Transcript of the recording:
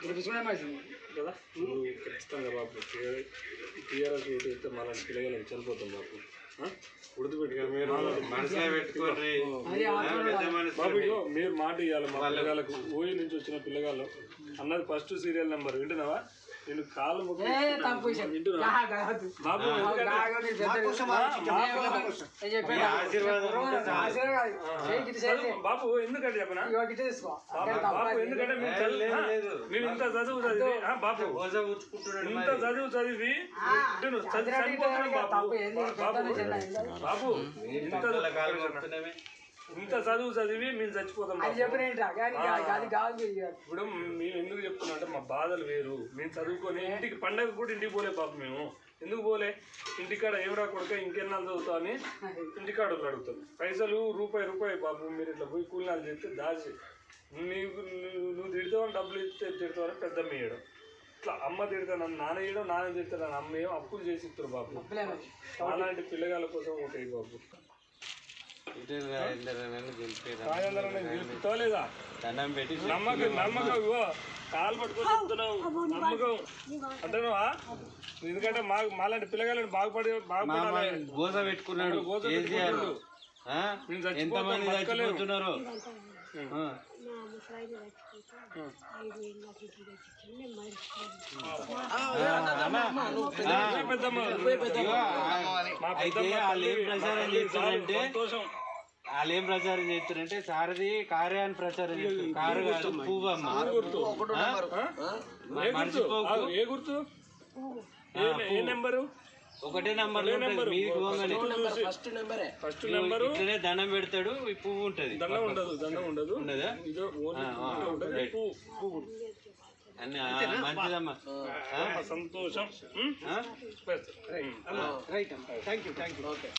గెలిపించుకునే మంచిది కదా నువ్వు ఖచ్చితంగా బాబు టీఆర్ఎస్ ఓటు వేస్తే మన పిల్లగాళ్ళకి చనిపోతాం బాబు మనసు బాబు మీరు మాట ఇవ్వాలి మా పిల్లగాళ్ళకు ఓయి నుంచి వచ్చిన పిల్లగాళ్ళు. అన్నది ఫస్ట్ సీరియల్ నెంబర్ వింటున్నావా? నేను కాలు. బాబు ఎందుకంటే- చెప్పాను. బాబు ఎందుకంటే మేము ఇంత చదువు చదివి ఆ, బాబు. ఇంత చదువు చదివి బాబు? బాబు. ఇంత ఇంత చదువు చదివి మేము చచ్చిపోతాం అది. చెప్పిన అది కాదు. ఇప్పుడు మేము ఎందుకు చెప్తున్నా అంటే మా బాధలు వేరు. మేము చదువుకొని ఇంటికి పండగ కూడా ఇంటికి పోలే పాప మేము. ఎందుకు పోలే? ఇంటికాడ ఏం రాకూడక ఇంకెన్నాళ్ళు చదువుతావు అని ఇంటికాడ అడుగుతాం పైసలు రూపాయి రూపాయి బాబు మీరు ఇట్లా పోయి కూలినాలు చేస్తే దాచి నీకు నువ్వు నువ్వు తిడతావని డబ్బులు ఇస్తే తిడతావని పెద్ద వేయడం ఇట్లా అమ్మ తిడతాను నాన్న వేయడం నాన్న తిడతాను అమ్మ ఏమో అప్పులు చేసి ఇస్తారు బాబు. అలాంటి పిల్లగాళ్ళ కోసం ఒకటి బాబు. గెలిపారు దండం పెట్టి నమ్మకం నమ్మకం ఇగో కాలు పట్టుకొని చెప్తున్నావు. నమ్మకం. అంటున్నావా? ఎందుకంటే మా మాలాంటి పిల్లగాళ్ళని బాగుపడి బాగుపడాలి. గోస పెట్టుకున్నాడు. గోస పెట్టుకున్నాడు. ఎంతమంది. చచ్చిపోతున్నారు? అయితే వాళ్ళు ఏం ప్రచారం మా వాళ్ళు ఏం ప్రచారం చేస్తున్నారంటే సారథి కార్య అని ప్రచారం చేస్తారు కారు కాదు పువ్వు అమ్మ గుర్తు? ఆ? ఆ? ఏ గుర్తు? మర్చిపోకు. ఆ, ఏ గుర్తు? ఏ- ఏ నెంబరు? ఒకటే నంబర్ ఫస్ట్ నెంబరు ఇట్లనే దండం పెడతాడు ఈ పువ్వు ఉంటది. దండం ఉండదు దండం ఉండదు. పువ్వు మంచిదమ్మా? సంతోషం. రైట్. అమ్మ. Thank you thank you okay.